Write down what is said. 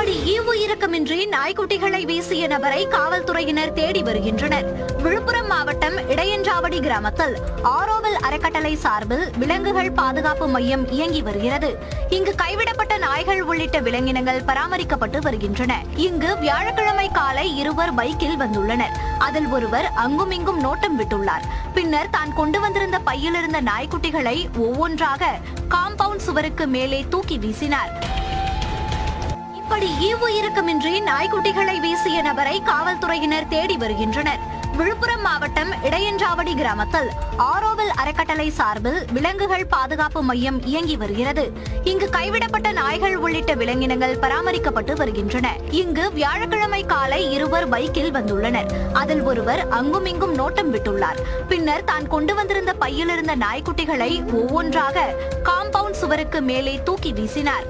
இப்படி ஈவு இறக்கமின்றி நாய்க்குட்டிகளை வீசிய நபரை காவல்துறையினர் தேடி வருகின்றனர். விழுப்புரம் மாவட்டம் இடையஞ்சாவடி கிராமத்தில் ஆரோவல் அறக்கட்டளை சார்பில் விலங்குகள் பாதுகாப்பு மையம் இயங்கி வருகிறது. இங்கு கைவிடப்பட்ட நாய்கள் உள்ளிட்ட விலங்கினங்கள் பராமரிக்கப்பட்டு வருகின்றன. இங்கு வியாழக்கிழமை காலை இருவர் பைக்கில் வந்துள்ளனர். அதில் ஒருவர் அங்குமிங்கும் நோட்டம் விட்டுள்ளார். பின்னர் தான் கொண்டு வந்திருந்த பையிலிருந்த நாய்க்குட்டிகளை ஒவ்வொன்றாக காம்பவுண்ட் சுவருக்கு மேலே தூக்கி வீசினார். இப்படி ஈவு இறக்கமின்றி நாய்க்குட்டிகளை வீசிய நபரை காவல்துறையினர் தேடி வருகின்றனர். விழுப்புரம் மாவட்டம் இடையன்றாவடி கிராமத்தில் ஆரோவல் அறக்கட்டளை சார்பில் விலங்குகள் பாதுகாப்பு மையம் இயங்கி வருகிறது. இங்கு கைவிடப்பட்ட நாய்கள் உள்ளிட்ட விலங்கினங்கள் பராமரிக்கப்பட்டு வருகின்றன. இங்கு வியாழக்கிழமை காலை இருவர் பைக்கில் வந்துள்ளனர். அதில் ஒருவர் அங்குமிங்கும் நோட்டம் விட்டுள்ளார். பின்னர் தான் கொண்டு வந்திருந்த பையில் இருந்த நாய்க்குட்டிகளை ஒவ்வொன்றாக காம்பவுண்ட் சுவருக்கு மேலே தூக்கி வீசினார்.